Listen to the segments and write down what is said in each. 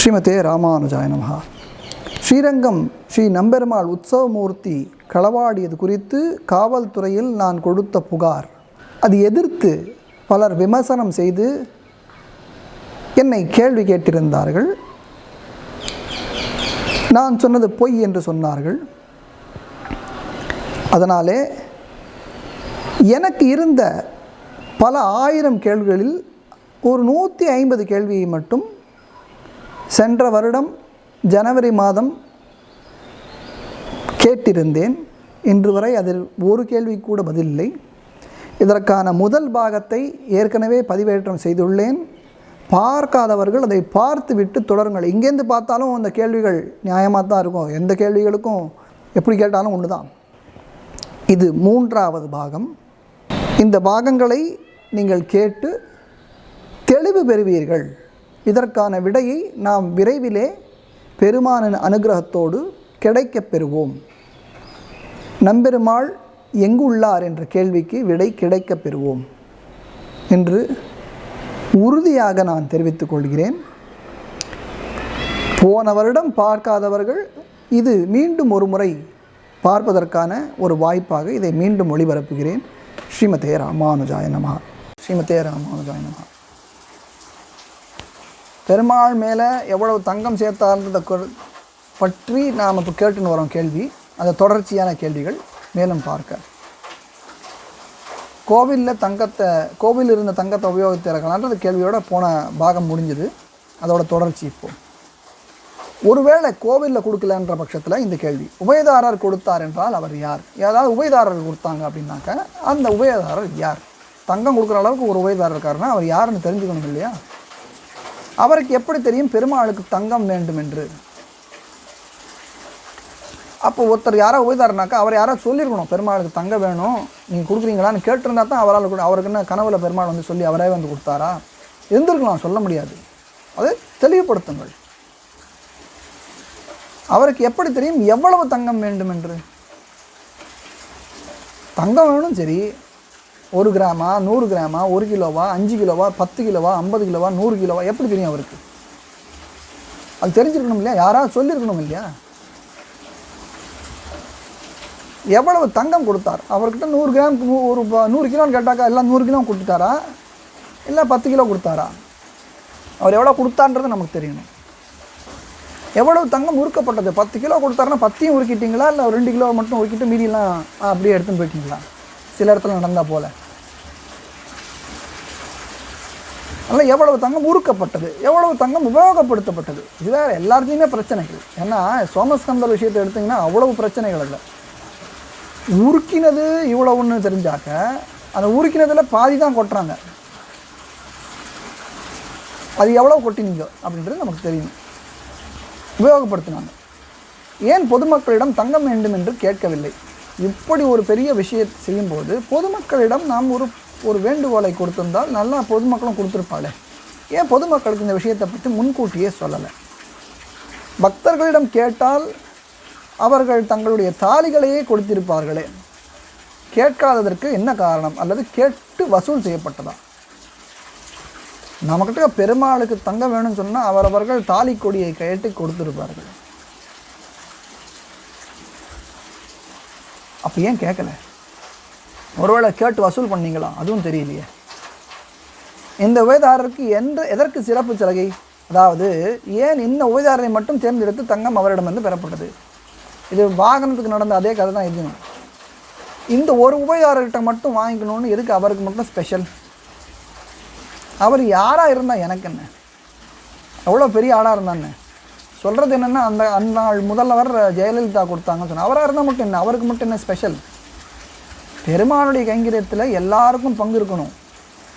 ஸ்ரீமதே ராமானுஜாய நமஹா. ஸ்ரீரங்கம் ஸ்ரீ நம்பெருமாள் உற்சவமூர்த்தி களவாடியது குறித்து காவல்துறையில் நான் கொடுத்த புகார். அது எதிர்த்து பலர் விமர்சனம் செய்து என்னை கேள்வி கேட்டிருந்தார்கள். நான் சொன்னது பொய் என்று சொன்னார்கள். அதனாலே எனக்கு இருந்த பல ஆயிரம் கேள்விகளில் ஒரு நூற்றி ஐம்பது கேள்வியை மட்டும் சென்ற வருடம் ஜனவரி மாதம் கேட்டிருந்தேன். இன்று வரை அதில் ஒரு கேள்வி கூட பதிலில்லை. இதற்கான முதல் பாகத்தை ஏற்கனவே பதிவேற்றம் செய்துள்ளேன். பார்க்காதவர்கள் அதை பார்த்துவிட்டு தொடருங்கள். இங்கேருந்து பார்த்தாலும் அந்த கேள்விகள் நியாயமாக தான் இருக்கும். எந்த கேள்விகளுக்கும் எப்படி கேட்டாலும் ஒன்று தான் இது மூன்றாவது பாகம். இந்த பாகங்களை நீங்கள் கேட்டு தெளிவு பெறுவீர்கள். இதற்கான விடையை நாம் விரைவிலே பெருமானின் அனுகிரகத்தோடு கிடைக்கப் பெறுவோம். நம்பெருமாள் எங்கு உள்ளார் என்ற கேள்விக்கு விடை கிடைக்கப் பெறுவோம் என்று உறுதியாக நான் தெரிவித்துக் கொள்கிறேன். போன வருடம் பார்க்காதவர்கள் இது மீண்டும் ஒரு முறை பார்ப்பதற்கான ஒரு வாய்ப்பாக இதை மீண்டும் ஒளிபரப்புகிறேன். ஸ்ரீமதே ராமானுஜாய நமஹா. ஸ்ரீமதே ராமானுஜாய நமஹா. பெருமாள் மேலே எவ்வளவு தங்கம் சேர்த்தார்ன்றதை பற்றி நாம் இப்போ கேட்டுன்னு வரோம் கேள்வி. அந்த தொடர்ச்சியான கேள்விகள் மேலும் பார்க்க. கோவிலில் தங்கத்தை கோவிலில் இருந்த தங்கத்தை உபயோகித்து இறக்கலான்றது கேள்வியோட போன பாகம் முடிஞ்சது. அதோட தொடர்ச்சி இப்போது ஒருவேளை கோவிலில் கொடுக்கலன்ற பட்சத்தில் இந்த கேள்வி. உபயதாரர் கொடுத்தார் என்றால் அவர் யார்? ஏதாவது உபயதாரர் கொடுத்தாங்க அப்படின்னாக்க அந்த உபயதாரர் யார்? தங்கம் கொடுக்குற அளவுக்கு ஒரு உபயதாரர் இருக்காருன்னா அவர் யாருன்னு தெரிஞ்சுக்கணும் இல்லையா? அவருக்கு எப்படி தெரியும் பெருமாளுக்கு தங்கம் வேண்டும் என்று? அப்போ ஒருத்தர் யாரோ உபயதாரனாக்கா அவர் யாரோ சொல்லியிருக்கணும் பெருமாளுக்கு தங்கம் வேணும் நீங்கள் கொடுக்குறீங்களான்னு கேட்டிருந்தா தான் அவரால் கூட அவருக்கு என்ன கனவுல பெருமாள் வந்து சொல்லி அவரே வந்து கொடுத்தாரா? இருந்திருக்கலாம் சொல்ல முடியாது. அதை தெளிவுபடுத்துங்கள். அவருக்கு எப்படி தெரியும் எவ்வளவு தங்கம் வேண்டும் என்று? தங்கம் வேணும் சரி. ஒரு கிராமா நூறு கிராமா ஒரு கிலோவா அஞ்சு கிலோவா பத்து கிலோவா ஐம்பது கிலோவா நூறு கிலோவா? எப்படி தெரியும் அவருக்கு? அது தெரிஞ்சிருக்கணும் இல்லையா? யாராவது சொல்லியிருக்கணும் இல்லையா? எவ்வளவு தங்கம் கொடுத்தார்? அவர்கிட்ட நூறு கிராம் ஒரு நூறு கிலோன்னு கேட்டாக்கா எல்லாம் நூறு கிலோ கொடுத்துட்டாரா? இல்லை பத்து கிலோ கொடுத்தாரா? அவர் எவ்வளோ கொடுத்தான்றது நமக்கு தெரியணும். எவ்வளவு தங்கம் உருக்கப்பட்டது? பத்து கிலோ கொடுத்தாருன்னா பத்தையும் உருக்கிட்டீங்களா? இல்லை ரெண்டு கிலோ மட்டும் உருக்கிட்டு மீதியெல்லாம் அப்படியே எடுத்துன்னு போயிட்டீங்களா? சில இடத்துல நடந்தால் போல. அதனால் எவ்வளவு தங்கம் உருக்கப்பட்டது? எவ்வளவு தங்கம் உபயோகப்படுத்தப்பட்டது? இது வேறு எல்லாத்தையுமே பிரச்சனைகள். ஏன்னா சோமஸ்கந்தர் விஷயத்தை எடுத்திங்கன்னா அவ்வளவு பிரச்சனைகள் இல்லை. உருக்கினது இவ்வளவுன்னு தெரிஞ்சாக்க அந்த உருக்கினதில் பாதி தான் கொட்டுறாங்க. அது எவ்வளோ கொட்டினீங்க அப்படின்றது நமக்கு தெரியும். உபயோகப்படுத்தினாங்க. ஏன் பொதுமக்களிடம் தங்கம் வேண்டும் என்று கேட்கவில்லை? இப்படி ஒரு பெரிய விஷயத்தை செய்யும்போது பொதுமக்களிடம் நாம் ஒரு ஒரு வேண்டுகோளை கொடுத்திருந்தால் நல்லா பொதுமக்களும் கொடுத்துருப்பாளே. ஏன் பொதுமக்களுக்கு இந்த விஷயத்தை பற்றி முன்கூட்டியே சொல்லலை? பக்தர்களிடம் கேட்டால் அவர்கள் தங்களுடைய தாலிகளையே கொடுத்திருப்பார்களே. கேட்காததற்கு என்ன காரணம்? அல்லது கேட்டு வசூல் செய்யப்பட்டதா? நம்மக்கிட்ட பெருமாளுக்கு தங்கம் வேணும்னு சொன்னால் அவரவர்கள் தாலி கொடியை கேட்டு கொடுத்துருப்பார்கள். அப்போ ஏன் கேட்கல ஒருவேளை கேட்டு வசூல் பண்ணீங்களா? அதுவும் தெரியலையே. இந்த உபயதாரருக்கு எந்த எதற்கு சிறப்பு சலுகை? அதாவது ஏன் இந்த உபயதாரரை மட்டும் தேர்ந்தெடுத்து தங்கம் அவரிடமிருந்து பெறப்பட்டது? இது வாகனத்துக்கு நடந்த அதே கதை தான் இதுவும். இந்த ஒரு உபயதாரர்கிட்ட மட்டும் வாங்கிக்கணும்னு எதுக்கு அவருக்கு மட்டும் ஸ்பெஷல் அவர் யாராக இருந்தால் எனக்கு என்ன? எவ்வளோ பெரிய ஆளாக இருந்தான்னு சொல்கிறது என்னென்னா அந்த அந்த நாள் முதல்வர் ஜெயலலிதா கொடுத்தாங்கன்னு சொன்னால் அவராக இருந்தால் மட்டும் என்ன? அவருக்கு மட்டும் என்ன ஸ்பெஷல் பெருமானுடைய கைங்கரியத்தில் எல்லாருக்கும் பங்கு இருக்கணும்.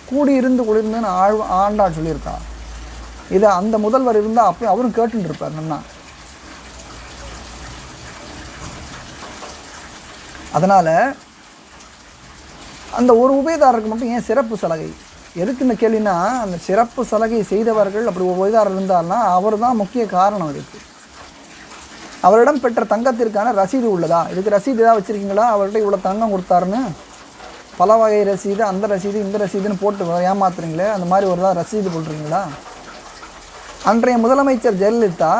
கூடி இருந்து குளிர்ந்துன்னு ஆழ் ஆண்டாள் சொல்லியிருக்கா. இதை அந்த முதல்வர் இருந்தால் அப்போ அவரும் கேட்டுட்டு இருப்பார் நன்னா. அதனால் அந்த ஒரு உபயதாரருக்கு மட்டும் ஏன் சிறப்பு சலுகை? எதுக்கு இந்த கேள்வினா அந்த சிறப்பு சலுகை செய்தவர்கள் அப்படி ஒவ்வொருதார் இருந்தால்னா அவர் தான் முக்கிய காரணம் இதுக்கு அவரிடம் பெற்ற தங்கத்திற்கான ரசீது உள்ளதா? இதுக்கு ரசீது ஏதாவது வச்சுருக்கீங்களா? அவர்கிட்ட இவ்வளோ தங்கம் கொடுத்தாருன்னு? பல வகை ரசீது அந்த ரசீது இந்த ரசீதுன்னு போட்டு ஏமாத்துறீங்களே அந்த மாதிரி ஒரு தான் ரசீது போட்டுறீங்களா அன்றைய முதலமைச்சர் ஜெயலலிதா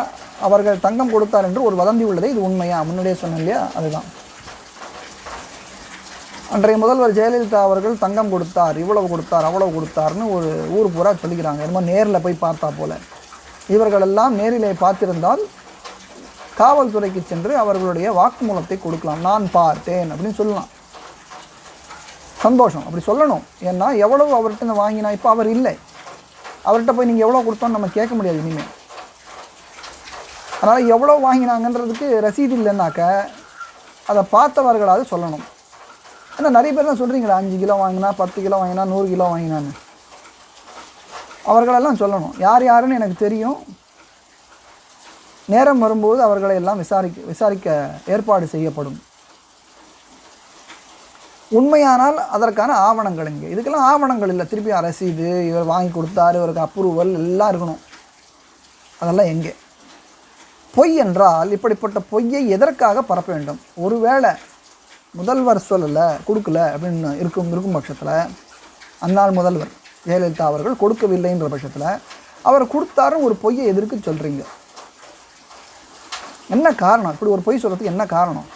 அவர்கள் தங்கம் கொடுத்தார் என்று ஒரு வதந்தி உள்ளதே. இது உண்மையா? முன்னாடியே சொன்னேன் இல்லையா? அதுதான். அன்றைய முதல்வர் ஜெயலலிதா அவர்கள் தங்கம் கொடுத்தார் இவ்வளவு கொடுத்தார் அவ்வளவு கொடுத்தார்னு ஒரு ஊர் பூரா சொல்லிக்கிறாங்க. என்னமோ நேரில் போய் பார்த்தா போல. இவர்களெல்லாம் நேரிலே பார்த்திருந்தால் காவல்துறைக்கு சென்று அவர்களுடைய வாக்குமூலத்தை கொடுக்கலாம். நான் பார்த்தேன் அப்படின்னு சொல்லலாம். சந்தோஷம். அப்படி சொல்லணும். ஏன்னா எவ்வளவு அவர்கிட்ட வாங்கினா இப்போ அவர் இல்லை. அவர்கிட்ட போய் நீங்கள் எவ்வளோ கொடுத்தோன்னு நம்ம கேட்க முடியாது இனிமேல் அதனால் எவ்வளோ வாங்கினாங்கன்றதுக்கு ரசீது இல்லைன்னாக்க அதை பார்த்தவர்களாவது சொல்லணும். ஆனால் நிறைய பேர் தான் சொல்கிறீங்களா அஞ்சு கிலோ வாங்கினா பத்து கிலோ வாங்கினா நூறு கிலோ வாங்கினான்னு. அவர்களெல்லாம் சொல்லணும். யார் யாருன்னு எனக்கு தெரியும். நேரம் வரும்போது அவர்களை எல்லாம் விசாரிக்க விசாரிக்க ஏற்பாடு செய்யப்படும். உண்மையானால் அதற்கான ஆவணங்கள் இங்கே. இதுக்கெல்லாம் ஆவணங்கள் இல்லை. திருப்பி ரசீது இவர் வாங்கி கொடுத்தாரு இவருக்கு அப்ரூவல் எல்லாம் இருக்கணும். அதெல்லாம் எங்கே? பொய் என்றால் இப்படிப்பட்ட பொய்யை எதற்காக பரப்ப வேண்டும்? ஒருவேளை முதல்வர் சொல்லலை கொடுக்கல அப்படின்னு இருக்கும் இருக்கும் பட்சத்தில் அந்நாள் முதல்வர் ஜெயலலிதா அவர்கள் கொடுக்கவில்லைன்ற பட்சத்தில் அவர் கொடுத்தாருன்னு ஒரு பொய்யை எதிர்க்கு சொல்கிறீங்க என்ன காரணம்? இப்படி ஒரு பொய் சொல்கிறதுக்கு என்ன காரணம்?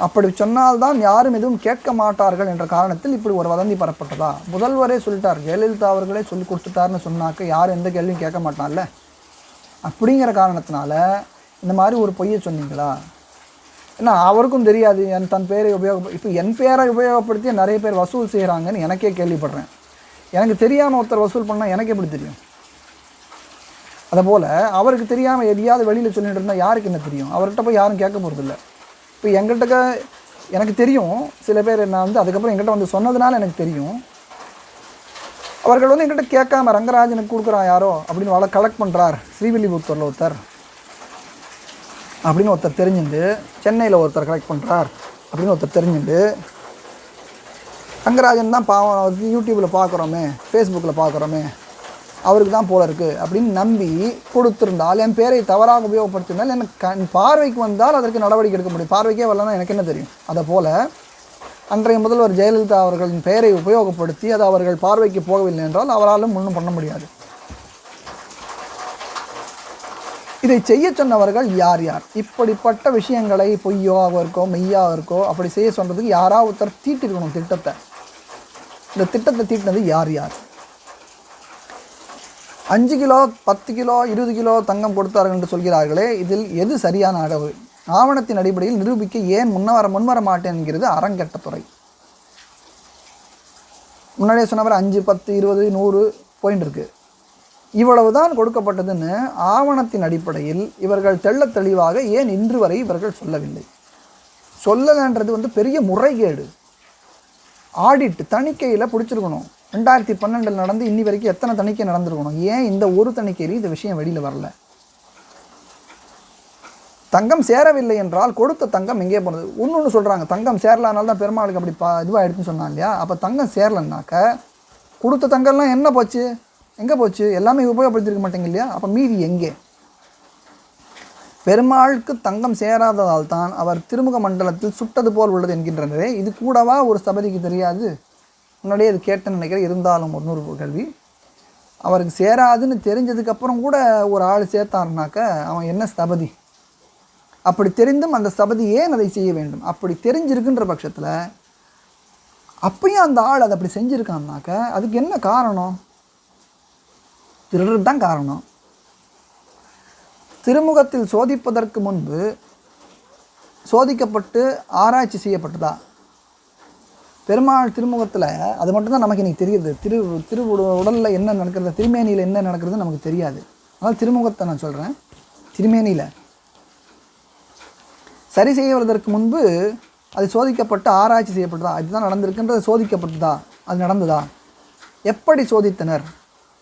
அப்படி சொன்னால்தான் யாரும் எதுவும் கேட்க மாட்டார்கள் என்ற காரணத்தில் இப்படி ஒரு வதந்தி பரப்பட்டதா முதல்வரே சொல்லிட்டார் ஜெயலலிதா அவர்களே சொல்லி கொடுத்துட்டாருன்னு சொன்னாக்க யாரும் எந்த கேள்வியும் கேட்க மாட்டான்ல அப்படிங்கிற காரணத்தினால இந்த மாதிரி ஒரு பொய்யை சொன்னீங்களா? ஏன்னா அவருக்கும் தெரியாது என் தன் பேரை உபயோக இப்போ என் பேரை உபயோகப்படுத்தி நிறைய பேர் வசூல் செய்கிறாங்கன்னு எனக்கே கேள்விப்படுறேன். எனக்கு தெரியாமல் ஒருத்தர் வசூல் பண்ணால் எனக்கு எப்படி தெரியும்? அதுபோல் அவருக்கு தெரியாமல் எதையாவது வெளியில் சொல்லிட்டு இருந்தால் யாருக்கு என்ன தெரியும்? அவர்கிட்ட போய் யாரும் கேட்க போகிறதில்ல இப்போ எங்கிட்ட எனக்கு தெரியும் சில பேர் நான் வந்து அதுக்கப்புறம் எங்கிட்ட வந்து சொன்னதுனால எனக்கு தெரியும். அவர்கள் வந்து எங்கிட்ட கேட்காம ரங்கராஜனுக்கு கொடுக்குறான் யாரோ அப்படின்னு வள கலெக்ட் பண்ணுறார் ஸ்ரீவில்லிபுத்தூரில் ஒருத்தர். அப்படின்னு ஒருத்தர் தெரிஞ்சுண்டு சென்னையில் ஒருத்தர் கலெக்ட் பண்ணுறார் அப்படின்னு ஒருத்தர் தெரிஞ்சுண்டு ரங்கராஜன் தான் பாவம் யூடியூப்பில் பார்க்குறோமே ஃபேஸ்புக்கில் பார்க்குறோமே அவருக்கு தான் போல இருக்குது அப்படின்னு நம்பி கொடுத்துருந்தால் என் பேரை தவறாக உபயோகப்படுத்தினால் எனக்கு கண் பார்வைக்கு வந்தால் அதற்கு நடவடிக்கை எடுக்க முடியும். பார்வைக்கே வரலன்னா எனக்கு என்ன தெரியும்? அதை போல் அன்றைய முதல்வர் ஜெயலலிதா அவர்களின் பெயரை உபயோகப்படுத்தி அது அவர்கள் பார்வைக்கு போகவில்லை என்றால் அவராலும் ஒன்றும் பண்ண முடியாது. இதை செய்ய சொன்னவர்கள் யார் யார்? இப்படிப்பட்ட விஷயங்களை பொய்யாக இருக்கோ மெய்யாக இருக்கோ அப்படி செய்ய சொன்னதுக்கு யாராவது ஒருத்தர் தீட்டிருக்கணும் திட்டத்தை. இந்த திட்டத்தை தீட்டினது யார் யார்? அஞ்சு கிலோ பத்து கிலோ இருபது கிலோ தங்கம் கொடுத்தார்கள் என்று சொல்கிறார்களே இதில் எது சரியான அளவு ஆவணத்தின் அடிப்படையில் நிரூபிக்க ஏன் முன்னவர முன்வர மாட்டேன் என்கிறது அறங்கெட்ட துறை. முன்னாடியே சொன்னவர் அஞ்சு பத்து இருபது நூறு பாயிண்ட் இருக்குது இவ்வளவுதான் கொடுக்கப்பட்டதுன்னு ஆவணத்தின் அடிப்படையில் இவர்கள் தெள்ள தெளிவாக ஏன் இன்று வரை இவர்கள் சொல்லவில்லை? சொல்லலைன்றது வந்து பெரிய முறைகேடு. ஆடிட் தணிக்கையில் பிடிச்சிருக்கணும். ரெண்டாயிரத்தி பன்னெண்டில் நடந்து இன்னி வரைக்கும் எத்தனை தணிக்கை நடந்திருக்கணும்? ஏன் இந்த ஒரு தணிக்கையிலையும் இந்த விஷயம் வெளியில் வரல? தங்கம் சேரவில்லை என்றால் கொடுத்த தங்கம் எங்கே போனது? ஒன்று சொல்கிறாங்க தங்கம் சேரலானால தான் பெருமாளுக்கு அப்படி பா இதுவாகிடுச்சுன்னு சொன்னாங்க இல்லையா? அப்போ தங்கம் சேரலைன்னாக்க கொடுத்த தங்கம்லாம் என்ன போச்சு? எங்கே போச்சு? எல்லாமே உபயோகப்படுத்திருக்க மாட்டேங்க இல்லையா? அப்போ மீதி எங்கே? பெருமாளுக்கு தங்கம் சேராததால் தான் அவர் திருமுக மண்டலத்தில் சுட்டது போல் உள்ளது என்கின்றனரே இது கூடவா? ஒரு சபதிக்கு தெரியாது. முன்னாடியே அது கேட்டேன்னு நினைக்கிறேன். இருந்தாலும் ஒரு நூறு கல்வி. அவருக்கு சேராதுன்னு தெரிஞ்சதுக்கப்புறம் கூட ஒரு ஆள் சேர்த்தாருனாக்க அவன் என்ன ஸ்தபதி அப்படி தெரிந்தும் அந்த ஸ்தபதி ஏன் அதை செய்ய வேண்டும்? அப்படி தெரிஞ்சிருக்குன்ற பட்சத்தில் அப்பயும் அந்த ஆள் அதை அப்படி செஞ்சுருக்கான்னாக்க அதுக்கு என்ன காரணம்? திருடுறது தான் காரணம். திருமுகத்தில் சோதிப்பதற்கு முன்பு சோதிக்கப்பட்டு ஆராய்ச்சி செய்யப்பட்டதா? பெருமாள் திருமுகத்தில் அது மட்டும்தான் நமக்கு இன்றைக்கி தெரியுது. திரு திரு உடலில் என்ன நடக்கிறது திருமேனியில் என்ன நடக்கிறதுன்னு நமக்கு தெரியாது. அதனால் திருமுகத்தை நான் சொல்கிறேன் திருமேனியில். சரி செய்வதற்கு முன்பு அது சோதிக்கப்பட்டு ஆராய்ச்சி செய்யப்பட்டதா? இதுதான் நடந்திருக்குன்றது சோதிக்கப்பட்டதா? அது நடந்ததா? எப்படி சோதித்தனர்?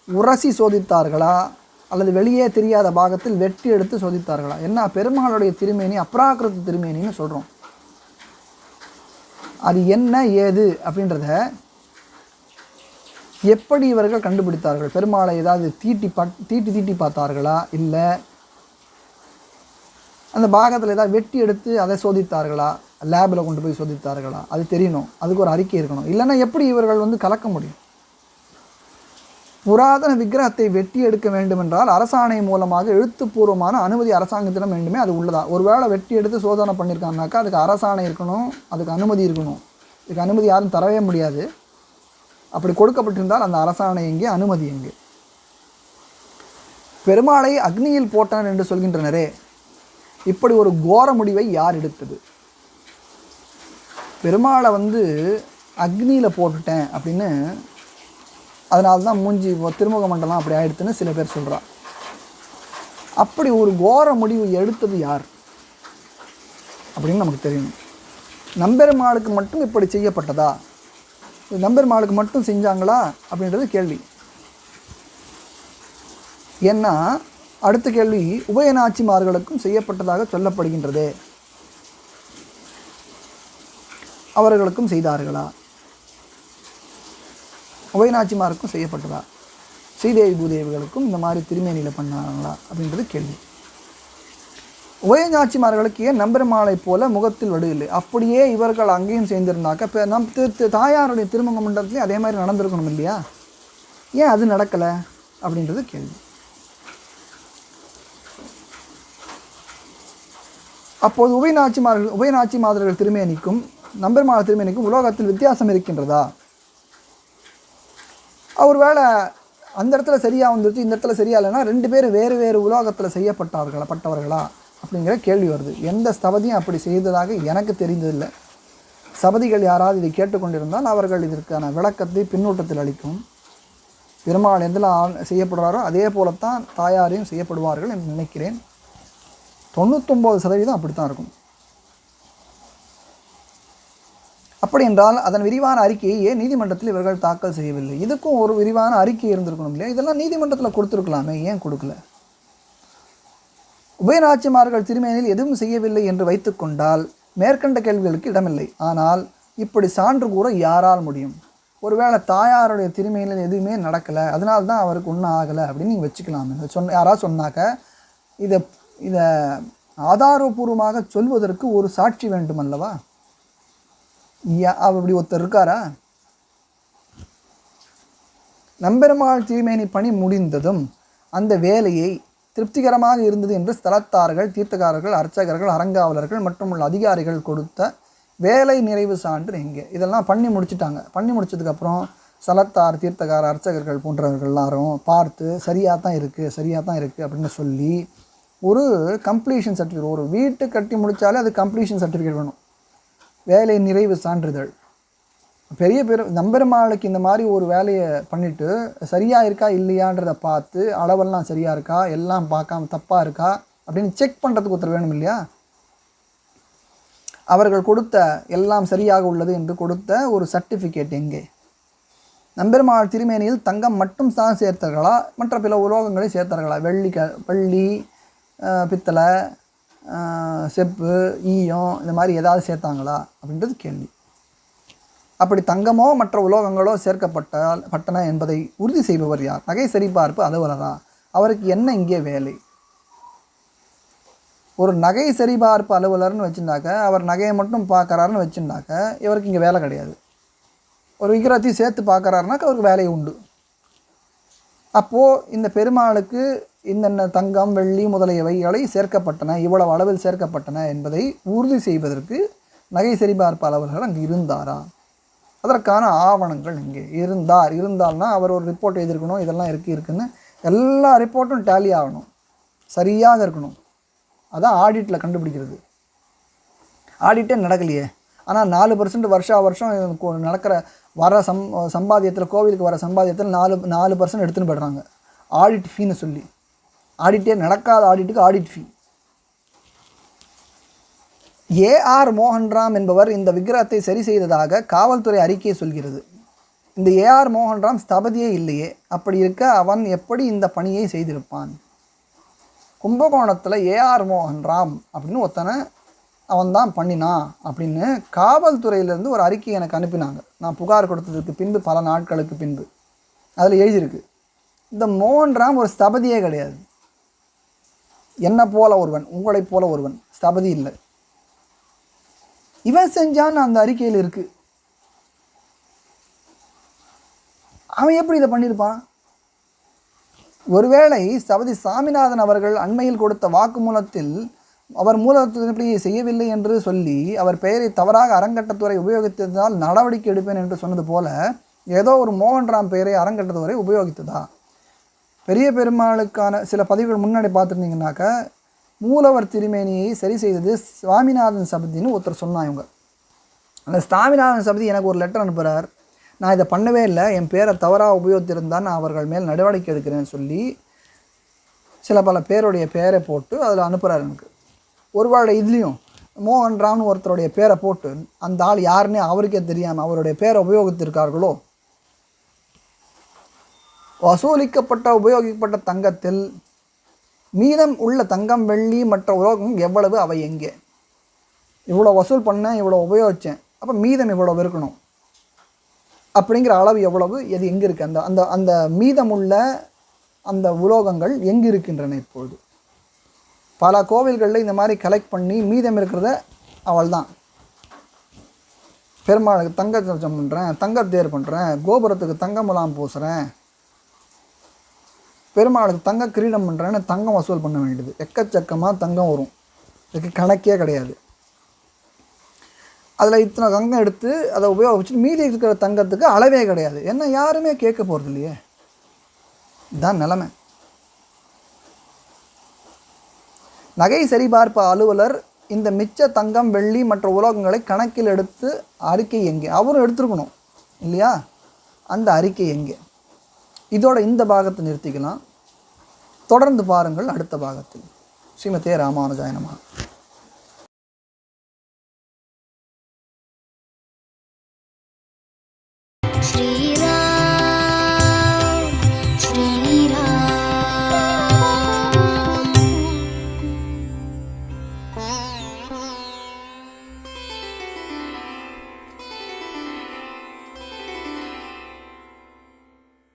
உரசி சோதித்தார்களா? அல்லது வெளியே தெரியாத பாகத்தில் வெட்டி எடுத்து சோதித்தார்களா? என்ன பெருமாளுடைய திருமேனி அப்ராக்கிருத்த திருமேனின்னு சொல்கிறோம் அது என்ன ஏது அப்படின்றத எப்படி இவர்கள் கண்டுபிடித்தார்கள்? பெருமாளை ஏதாவது தீட்டி பட் தீட்டி தீட்டி பார்த்தார்களா? இல்லை அந்த பாகத்தில் ஏதாவது வெட்டி எடுத்து அதை சோதித்தார்களா? லேபில் கொண்டு போய் சோதித்தார்களா? அது தெரியணும். அதுக்கு ஒரு அறிக்கை இருக்கணும். இல்லைன்னா எப்படி இவர்கள் வந்து கலக்க முடியும்? புராதன விக்கிரகத்தை வெட்டி எடுக்க வேண்டுமென்றால் அரசாணை மூலமாக எழுத்துப்பூர்வமான அனுமதி அரசாங்கத்திடம் வேண்டுமே அது உள்ளதா? ஒருவேளை வெட்டி எடுத்து சோதனை பண்ணியிருக்காங்கனாக்கா அதுக்கு அரசாணை இருக்கணும் அதுக்கு அனுமதி இருக்கணும். இதுக்கு அனுமதி யாரும் தரவே முடியாது. அப்படி கொடுக்கப்பட்டிருந்தால் அந்த அரசாணை எங்கே? அனுமதி எங்கே? பெருமாளை அக்னியில் போட்டான் என்று சொல்கின்றனரே இப்படி ஒரு கோர முடிவை யார் எடுத்தது? பெருமாளை வந்து அக்னியில் போட்டுட்டேன் அப்படின்னு அதனால தான் மூஞ்சி திருமுக மண்டலம் அப்படி ஆயிடுத்துன்னு சில பேர் சொல்கிறா அப்படி ஒரு கோர முடிவு எடுத்தது யார்? அப்படின்னு நமக்கு தெரியணும். நம்பெருமாளுக்கு மட்டும் இப்படி செய்யப்பட்டதா? நம்பெருமாளுக்கு மட்டும் செஞ்சாங்களா? அப்படின்றது கேள்வி. ஏன்னா அடுத்த கேள்வி உபயநாச்சிமார்களுக்கும் செய்யப்பட்டதாக சொல்லப்படுகின்றது. அவர்களுக்கும் செய்தார்களா? உபயநாச்சிமாருக்கும் செய்யப்பட்டதா? ஸ்ரீதேவி பூதேவிகளுக்கும் இந்த மாதிரி திருமேனியில் பண்ணாங்களா அப்படின்றது கேள்வி. உபயநாச்சிமார்களுக்கு ஏன் நம்பெருமாளை போல முகத்தில் வடு இல்லை? அப்படியே இவர்கள் அங்கேயும் சேர்ந்திருந்தாக்க இப்போ நம் திரு தாயாருடைய திருமங்க மண்டலத்துலேயும் அதே மாதிரி நடந்திருக்கணும் இல்லையா? ஏன் அது நடக்கலை? அப்படின்றது கேள்வி. அப்போது உபயநாச்சிமார்கள் உபயநாச்சி மாதர்கள் திருமேனிக்கும் நம்பெருமாள் திருமேனிக்கும் உலோகத்தில் வித்தியாசம் இருக்கின்றதா? அவர் வேலை அந்த இடத்துல சரியாக வந்துருச்சு இந்த இடத்துல சரியாக இல்லைன்னா ரெண்டு பேர் வேறு வேறு உலோகத்தில் செய்யப்பட்டார்களா பட்டவர்களா அப்படிங்கிற கேள்வி வருது. எந்த ஸ்தபதியும் அப்படி செய்ததாக எனக்கு தெரிந்ததில்லை. சபதிகள் யாராவது இதை கேட்டுக்கொண்டிருந்தால் அவர்கள் இதற்கான விளக்கத்தை பின்னூட்டத்தில் அளிக்கும். பெருமாள் எதில் செய்யப்படுறாரோ அதே போலத்தான் தாயாரையும் செய்யப்படுவார்கள் என்று நினைக்கிறேன். தொண்ணூத்தொம்பது சதவீதம் அப்படித்தான் இருக்கும். அப்படி என்றால் அதன் விரிவான அறிக்கையை ஏன் நீதிமன்றத்தில் இவர்கள் தாக்கல் செய்யவில்லை. இதுக்கும் ஒரு விரிவான அறிக்கை இருந்திருக்கணும் இல்லையா? இதெல்லாம் நீதிமன்றத்தில் கொடுத்துருக்கலாமே ஏன் கொடுக்கல? உபயநாச்சிமார்கள் திருமேனில் எதுவும் செய்யவில்லை என்று வைத்துக்கொண்டால் மேற்கண்ட கேள்விகளுக்கு இடமில்லை. ஆனால் இப்படி சான்று கூற யாரால் முடியும்? ஒருவேளை தாயாருடைய திருமையில் எதுவுமே நடக்கலை அதனால தான் அவருக்கு ஒன்றும் ஆகலை அப்படின்னு நீங்கள் வச்சுக்கலாமே. சொன்ன யாராவது சொன்னாக்க இதை இதை ஆதாரபூர்வமாக சொல்வதற்கு ஒரு சாட்சி வேண்டும் அல்லவா அப்படி ஒருத்தர் இருக்காரா? நம்பெருமாள் தீமேனி பணி முடிந்ததும் அந்த வேலையை திருப்திகரமாக இருந்தது என்று ஸ்தலத்தார்கள் தீர்த்தக்காரர்கள் அர்ச்சகர்கள் அறங்காவலர்கள் மற்றும் உள்ள அதிகாரிகள் கொடுத்த வேலை நிறைவு சான்று எங்கே இதெல்லாம் பண்ணி முடிச்சிட்டாங்க. பண்ணி முடிச்சதுக்கப்புறம் ஸ்தலத்தார் தீர்த்தக்கார அர்ச்சகர்கள் போன்றவர்கள் எல்லாரும் பார்த்து சரியாக தான் இருக்குது சரியாக தான் இருக்குது அப்படின்னு சொல்லி ஒரு கம்ப்ளீஷன் சர்டிஃபிகேட் ஒரு வீட்டு கட்டி முடித்தாலே அது கம்ப்ளீஷன் சர்டிஃபிகேட் வேணும். வேலை நிறைவு சான்றிதழ். பெரிய பெரு நம்பெருமாளுக்கு இந்த மாதிரி ஒரு வேலையை பண்ணிவிட்டு சரியாக இருக்கா இல்லையான்றதை பார்த்து அளவெல்லாம் சரியாக இருக்கா எல்லாம் பார்க்காம தப்பாக இருக்கா அப்படின்னு செக் பண்ணுறதுக்கு ஒருத்தர் வேணும் இல்லையா? அவர்கள் கொடுத்த எல்லாம் சரியாக உள்ளது என்று கொடுத்த ஒரு சர்டிஃபிகேட் எங்கே? நம்பெருமாள் திருமேனியில் தங்கம் மட்டும் தான் சேர்த்தார்களா? மற்ற பிற உலோகங்களை சேர்த்தார்களா? வெள்ளி க வெள்ளி பித்தளை செப்பு ஈயம் இந்த மாதிரி ஏதாவது சேர்த்தாங்களா? அப்படின்றது கேள்வி. அப்படி தங்கமோ மற்ற உலோகங்களோ சேர்க்கப்பட்டால் பட்டன என்பதை உறுதி செய்பவர் யார்? நகை சரிபார்ப்பு அலுவலரா? அவருக்கு என்ன இங்கே வேலை? ஒரு நகை சரிபார்ப்பு அலுவலர்னு வச்சுருந்தாக்க அவர் நகையை மட்டும் பார்க்கறாருன்னு வச்சுருந்தாக்க இவருக்கு இங்கே வேலை கிடையாது. ஒரு விக்கிரத்தையும் சேர்த்து பார்க்குறாருனாக்க அவருக்கு வேலை உண்டு. அப்போது இந்த பெருமாளுக்கு இன்னென்ன தங்கம் வெள்ளி முதலியவைகளை சேர்க்கப்பட்டன இவ்வளவு அளவில் சேர்க்கப்பட்டன என்பதை உறுதி செய்வதற்கு நகை சரிபார்ப்பு அலுவலர்கள் அங்கே இருந்தாரா? அதற்கான ஆவணங்கள் இங்கே. இருந்தார். இருந்தால்னா அவர் ஒரு ரிப்போர்ட் எழுதியிருக்கணும் இதெல்லாம் இருக்குது இருக்குன்னு எல்லா ரிப்போர்ட்டும் டேலி ஆகணும். சரியாக இருக்கணும். அதான் ஆடிட்டில் கண்டுபிடிக்கிறது. ஆடிட்டே நடக்கலையே. ஆனால் நாலு பர்சன்ட் வருஷா வருஷம் நடக்கிற வர சம் சம்பாதியத்தில் கோவிலுக்கு வர சம்பாதியத்தில் நாலு நாலு பர்சன்ட் எடுத்துன்னு போயிடுறாங்க. ஆடிட் ஃபீன்னு சொல்லி. ஆடிட்டே நடக்காத ஆடிட்டுக்கு ஆடிட் ஃபீ ஏஆர் மோகன்ராம் என்பவர் இந்த விக்கிரகத்தை சரி செய்ததாக காவல்துறை அறிக்கையை சொல்கிறது. இந்த ஏஆர் மோகன்ராம் ஸ்தபதியே இல்லையே அப்படி இருக்க அவன் எப்படி இந்த பணியை செய்திருப்பான்? கும்பகோணத்தில் ஏஆர் மோகன்ராம் அப்படின்னு ஒருத்தனை அவன் தான் பண்ணினான் அப்படின்னு காவல்துறையிலேருந்து ஒரு அறிக்கை எனக்கு அனுப்பினாங்க. நான் புகார் கொடுத்ததுக்கு பின்பு பல நாட்களுக்கு பின்பு. அதில் எழுதியிருக்கு. இந்த மோகன்ராம் ஒரு ஸ்தபதியே கிடையாது. என்னை போல ஒருவன் உங்களைப் போல ஒருவன் ஸ்தபதி இல்லை. இவன் செஞ்சான்னு அந்த அறிக்கையில் இருக்கு. அவன் எப்படி இதை பண்ணியிருப்பான்? ஒருவேளை சபதி சாமிநாதன் அவர்கள் அண்மையில் கொடுத்த வாக்குமூலத்தில் அவர் மூலத்தின்படியே செய்யவில்லை என்று சொல்லி அவர் பெயரை தவறாக அறங்கட்டத்துறை உபயோகித்ததால் நடவடிக்கை எடுப்பேன் என்று சொன்னது போல ஏதோ ஒரு மோகன்ராம் பெயரை அறங்கட்டத்துறை உபயோகித்ததா? பெரிய பெருமாளுக்கான சில பதிவுகள் முன்னாடி பார்த்துருந்தீங்கன்னாக்கா மூலவர் திருமேனியை சரி செய்தது சுவாமிநாதன் சபதின்னு ஒருத்தர் சொன்னாங்க இவங்க. அந்த சுவாமிநாதன் சபதி எனக்கு ஒரு லெட்டர் அனுப்புகிறார் நான் இதை பண்ணவே இல்லை என் பேரை தவறாக உபயோகித்திருந்தால் நான் அவர்கள் மேல் நடவடிக்கை எடுக்கிறேன்னு சொல்லி சில பல பேருடைய பேரை போட்டு அதில் அனுப்புகிறார் எனக்கு. ஒருவேளை இதுலேயும் மோகன் ராம்னு ஒருத்தருடைய பேரை போட்டு அந்த ஆள் யாருன்னே அவருக்கே தெரியாமல் அவருடைய பேரை உபயோகித்திருக்கார்களோ வசூலிக்கப்பட்ட உபயோகிக்கப்பட்ட தங்கத்தில் மீதம் உள்ள தங்கம் வெள்ளி மற்ற உலோகம் எவ்வளவு? அவை எங்கே? இவ்வளோ வசூல் பண்ணேன் இவ்வளோ உபயோகித்தேன் அப்போ மீதம் இவ்வளவு இருக்கணும். அப்படிங்கிற அளவு எவ்வளவு? எது எங்கே இருக்குது அந்த அந்த அந்த மீதமுள்ள அந்த உலோகங்கள் எங்கே இருக்கின்றன இப்பொழுது பல கோவில்களில் இந்த மாதிரி கலெக்ட் பண்ணி மீதம் இருக்கிறத அவள் தான் பெருமாளுக்கு தங்க சர்ச்சம் பண்ணுறேன் தங்க தேர் பண்ணுறேன் கோபுரத்துக்கு தங்க முலாம் பூசுகிறேன் பெருமாளுக்கு தங்க கிரீடம் பண்ணுறேன்னு தங்கம் வசூல் பண்ண வேண்டியது. எக்கச்சக்கமாக தங்கம் வரும். இதுக்கு கணக்கே கிடையாது. அதில் இத்தனை தங்கம் எடுத்து அதை உபயோகிச்சு மீதி இருக்கிற தங்கத்துக்கு அளவே கிடையாது. என்ன யாருமே கேட்க போகிறது இல்லையே? இதுதான் நிலமை. நகை சரிபார்ப்பு அலுவலர் இந்த மிச்ச தங்கம் வெள்ளி மற்ற உலோகங்களை கணக்கில் எடுத்து அறிக்கை எங்கே? அவரும் எடுத்துருக்கணும். இல்லையா? அந்த அறிக்கை எங்கே? இதோட இந்த பாகத்தை நிறுத்திக்கலாம். தொடர்ந்து பாருங்கள் அடுத்த பாகத்தில். ஸ்ரீமதே ராமானுஜாயனமாக